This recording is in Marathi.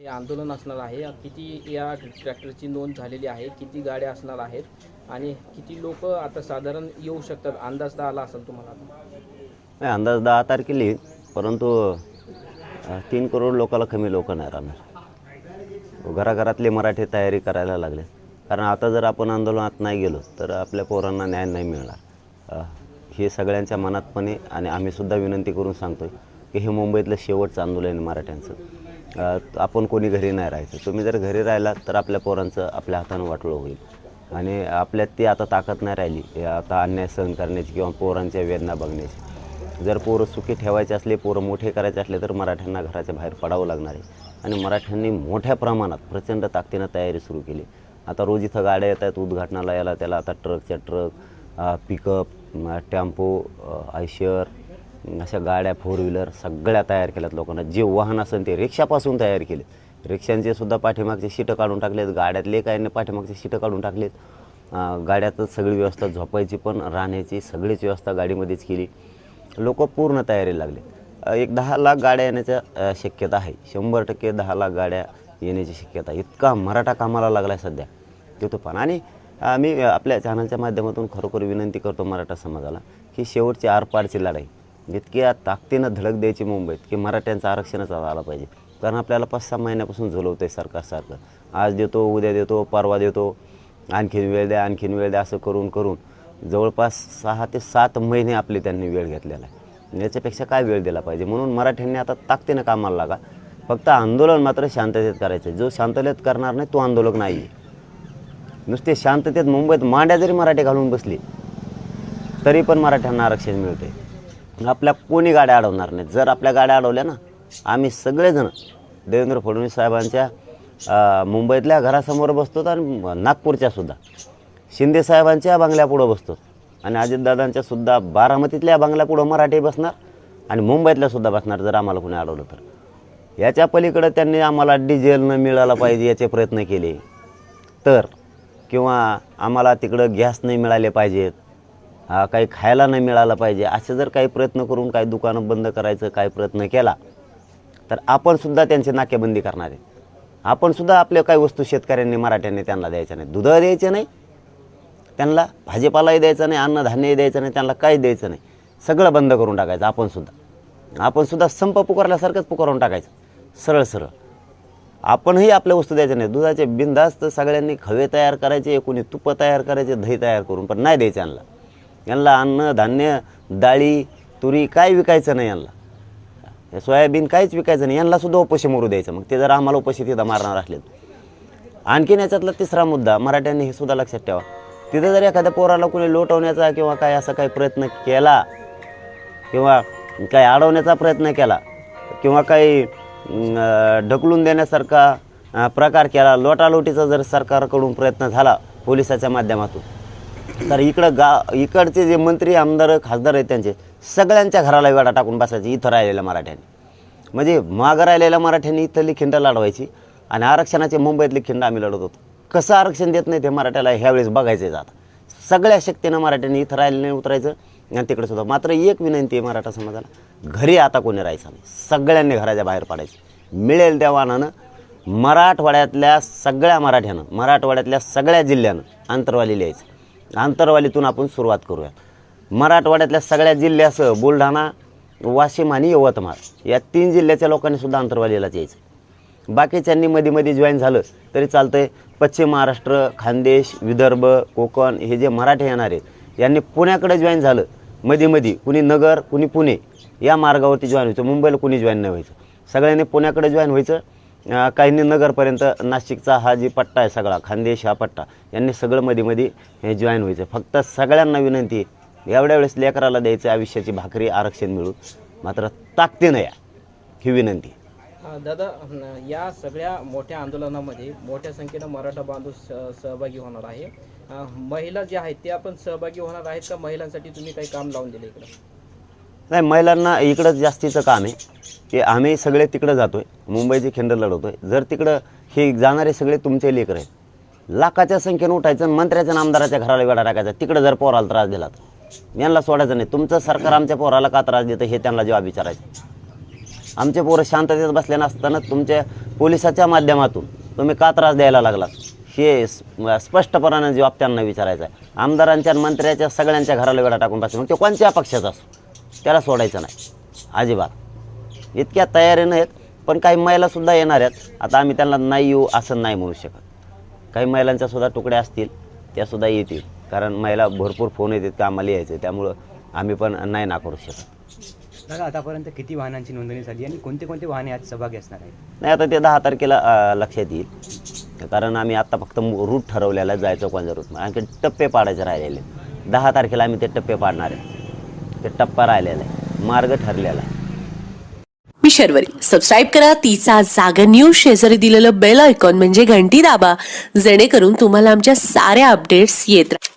हे आंदोलन असणार आहे. किती या ट्रॅक्टरची नोंद झालेली आहे किती गाड्या असणार आहेत आणि किती लोक आता साधारण येऊ शकतात? अंदाज दहा आला असेल तुम्हाला नाही अंदाज दहा तारखेला येईल परंतु तीन करोड लोकाला कमी लोक नाही राहणार. घराघरातले मराठी तयारी करायला लागले. कारण आता जर आपण आंदोलनात नाही गेलो तर आपल्या पोरांना न्याय नाही मिळणार. हे सगळ्यांच्या मनातपणे आणि आम्हीसुद्धा विनंती करून सांगतो की हे मुंबईतलं शेवटचं आंदोलन आहे मराठ्यांचं. आपण कोणी घरी नाही राहायचं. तुम्ही जर घरी राहिलात तर आपल्या पोरांचं आपल्या हातानं वाटलं होईल. आणि आपल्यात ती आता ताकद नाही राहिली. आता अन्याय सहन करण्याची किंवा पोरांच्या वेदना बघण्याची. जर पोरं सुखी ठेवायचे असले पोरं मोठे करायचे असले तर मराठ्यांना घराच्या बाहेर पडावं लागणार आहे. आणि मराठ्यांनी मोठ्या प्रमाणात प्रचंड ताकदीनं तयारी सुरू केली. आता रोज इथं गाड्या येत आहेत उद्घाटनाला याला त्याला आता ट्रकच्या ट्रक पिकअप टेम्पो आयशर अशा गाड्या फोर व्हीलर सगळ्या तयार केल्यात लोकांना. जे वाहन असेल ते रिक्षापासून तयार केले. रिक्षांचे सुद्धा पाठीमागचे शीटं काढून टाकलेत गाड्यातले काही पाठीमागचे शीटं काढून टाकलेत. गाड्यातच सगळी व्यवस्था झोपायची पण राहण्याची सगळीच व्यवस्था गाडीमध्येच केली. लोक पूर्ण तयारीला लागले. एक दहा लाख गाड्या येण्याच्या शक्यता आहे. शंभर टक्के दहा लाख गाड्या येण्याची शक्यता इतका मराठा कामाला लागला आहे सध्या. देतो पण. आणि मी आपल्या चॅनलच्या माध्यमातून खरोखर विनंती करतो मराठा समाजाला की शेवटची आरपारची लढाई इतक्या ताकदीनं धडक द्यायची मुंबईत की मराठ्यांचं आरक्षणच आलं पाहिजे. कारण आपल्याला पाच सहा महिन्यापासून झुलवतं आहे सरकार सारखं. आज देतो उद्या देतो परवा देतो. आणखीन वेळ द्या आणखीन वेळ द्या असं करून करून. जवळपास सहा ते सात महिने आपले त्यांनी वेळ घेतलेला आहे. याच्यापेक्षा काय वेळ दिला पाहिजे? म्हणून मराठ्यांनी आता ताकदीनं कामाला लागा. फक्त आंदोलन मात्र शांततेत करायचं. जो शांततेत करणार नाही तो आंदोलक नाही आहे नुसते शांततेत मुंबईत मांड्या जरी मराठी घालून बसली तरी पण मराठ्यांना आरक्षण मिळते आपल्या कोणी गाड्या अडवणार नाहीत. जर आपल्या गाड्या अडवल्या ना आम्ही सगळेजण देवेंद्र फडणवीस साहेबांच्या मुंबईतल्या घरासमोर बसतो आणि नागपूरच्या सुद्धा. शिंदे साहेबांच्या बंगल्यापुढं बसतो. आणि अजितदादांच्या सुद्धा बारामतीतल्या बंगल्यापुढं मराठी बसणार आणि मुंबईतल्या सुद्धा बसणार जर आम्हाला कोणी अडवलं तर. याच्या पलीकडं त्यांनी आम्हाला डिझेल न मिळाला पाहिजे याचे प्रयत्न केले. तर किंवा आम्हाला तिकडं गॅस नाही मिळाले पाहिजेत. काही खायला नाही मिळालं पाहिजे. असे जर काही प्रयत्न करून काही दुकानं बंद करायचं काही प्रयत्न केला तर आपणसुद्धा त्यांची नाकेबंदी करणार आहे. आपणसुद्धा आपल्या काही वस्तू शेतकऱ्यांनी मराठ्यांनी त्यांना द्यायच्या नाही दुधं द्यायचे नाही त्यांना भाजीपालाही द्यायचा नाही अन्नधान्यही द्यायचं नाही त्यांना काही द्यायचं नाही. सगळं बंद करून टाकायचं आपणसुद्धा आपणसुद्धा संप पुकारल्यासारखंच पुकारून टाकायचं. सरळ सरळ. आपणही आपल्या वस्तू द्यायच्या नाही दुधाचे बिनधास्त सगळ्यांनी खवे तयार करायचे कोणी तुपं तयार करायचे दही तयार करून पण नाही द्यायचे त्यांना यांना अन्न धान्य डाळी तुरी काय विकायचं नाही यांना. सोयाबीन काहीच विकायचं नाही. यांना सुद्धा उपाशी मरू द्यायचं. मग ते जर आम्हाला उपाशी तिथं मारणार असले आणखीन याच्यातला तिसरा मुद्दा मराठ्यांनी हे सुद्धा लक्षात ठेवा. तिथं जर एखाद्या पोराला कोणी लोटवण्याचा किंवा काय असा काही प्रयत्न केला किंवा काही अडवण्याचा प्रयत्न केला किंवा काही ढकलून देण्यासारखा प्रकार केला लोटालोटीचा जर सरकारकडून प्रयत्न झाला पोलिसाच्या माध्यमातून तर इकडं गा इकडचे जे मंत्री आमदार खासदार आहेत त्यांचे सगळ्यांच्या घराला वेडा टाकून बसायचे इथं राहिलेल्या मराठ्यांनी. म्हणजे मागं राहिलेल्या मराठ्यांनी इथली खिंड लढवायची आणि आरक्षणाचे मुंबईतली खिंड आम्ही लढत होतो. कसं आरक्षण देत नाही ते मराठ्याला ह्यावेळेस बघायचं आहे आता. सगळ्या शक्तीनं मराठ्यांनी इथं राहिलं नाही उतरायचं आणि तिकडे सुद्धा. मात्र एक विनंती आहे मराठा समाजाला घरी आता कोणी राहायचं नाही. सगळ्यांनी घराच्या बाहेर पाडायचं. मिळेल त्या वाहनानं मराठवाड्यातल्या सगळ्या मराठ्यानं मराठवाड्यातल्या सगळ्या जिल्ह्यानं अंतरवाली लिहायचं. आंतरवालीतून आपण सुरुवात करूया मराठवाड्यातल्या सगळ्या जिल्ह्यासह बुलढाणा वाशिम आणि यवतमाळ या तीन जिल्ह्याच्या लोकांनी सुद्धा आंतरवालीलाच यायचं बाकीच्यांनी मध्ये मध्ये जॉईन झालं तरी चालतं आहे पश्चिम महाराष्ट्र खानदेश विदर्भ कोकण हे जे मराठे येणारे यांनी पुण्याकडे जॉईन झालं. मध्ये मध्ये कुणी नगर कुणी पुणे या मार्गावरती जॉईन व्हायचं. मुंबईला कुणी जॉईन नाही व्हायचं. सगळ्यांनी पुण्याकडे जॉईन व्हायचं. काहींनी नगरपर्यंत नाशिकचा हा जी पट्टा आहे सगळा खानदेश हा पट्टा यांनी सगळं मध्ये मध्ये हे जॉईन व्हायचं. फक्त सगळ्यांना विनंती एवढ्या वेळेस लेकराला द्यायचं आयुष्याची भाकरी आरक्षण मिळून मात्र ताकदीनं या ही विनंती. दादा या सगळ्या मोठ्या आंदोलनामध्ये मोठ्या संख्येनं मराठा बांधव स- सहभागी होणार आहे. महिला ज्या आहेत ते आपण सहभागी होणार आहेत का? महिलांसाठी तुम्ही काही काम लावून दिले इकडं? नाही महिलांना इकडंच जास्तीचं काम आहे. की आम्ही सगळे तिकडं जातो आहे मुंबईची खिंड लढवतो आहे जर तिकडं हे जाणारे सगळे तुमचे लेकर आहेत. लाखाच्या संख्येनं उठायचं आणि मंत्र्याच्या आमदाराच्या घराला वेळा टाकायचा. तिकडं जर पोराला त्रास दिला तर यांना सोडायचं नाही. तुमचं सरकार आमच्या पोराला का त्रास देतं हे त्यांना जेव्हा विचारायचं. आमचे पोरं शांततेत बसले नसताना तुमच्या पोलिसाच्या माध्यमातून तुम्ही का त्रास द्यायला लागलात? हे स्पष्टपणानं स्पष्टपणाने जबाब त्यांना विचारायचा आहे. आमदारांच्या मंत्र्याच्या सगळ्यांच्या घराला वेळा टाकून बसले मग ते कोणत्या पक्षाचा असो? त्याला सोडायचं नाही. अजिबात. इतक्या तयारीनं आहेत पण काही महिलासुद्धा येणार आहेत. आता आम्ही त्यांना नाही येऊ असं नाही म्हणू शकत. काही महिलांच्या सुद्धा तुकड्या असतील त्यासुद्धा येतील. कारण महिला भरपूर फोन येतात की आम्हाला यायचं. त्यामुळं आम्ही पण नाही नाकारू शकत. दादा आतापर्यंत किती वाहनांची नोंदणी झाली आणि कोणते कोणते वाहने आज सहभागी असणार आहेत? नाही आता ते दहा तारखेला लक्षात येईल. कारण आम्ही आत्ता फक्त रूट ठरवलेला जायचं कोणत्या रूट आणखी टप्पे पाडायचे राहिलेले. दहा तारखेला आम्ही ते टप्पे पाडणार आहे. ते टप्पा राहिलेला आहे. मार्ग ठरलेला आहे. मी शर्वरी. सबस्क्राईब करा. तिचा जागा न्यूज शेजारी दिलेलं बेल आयकॉन म्हणजे घंटी दाबा. जेणेकरून तुम्हाला आमच्या साऱ्या अपडेट्स येत राहतील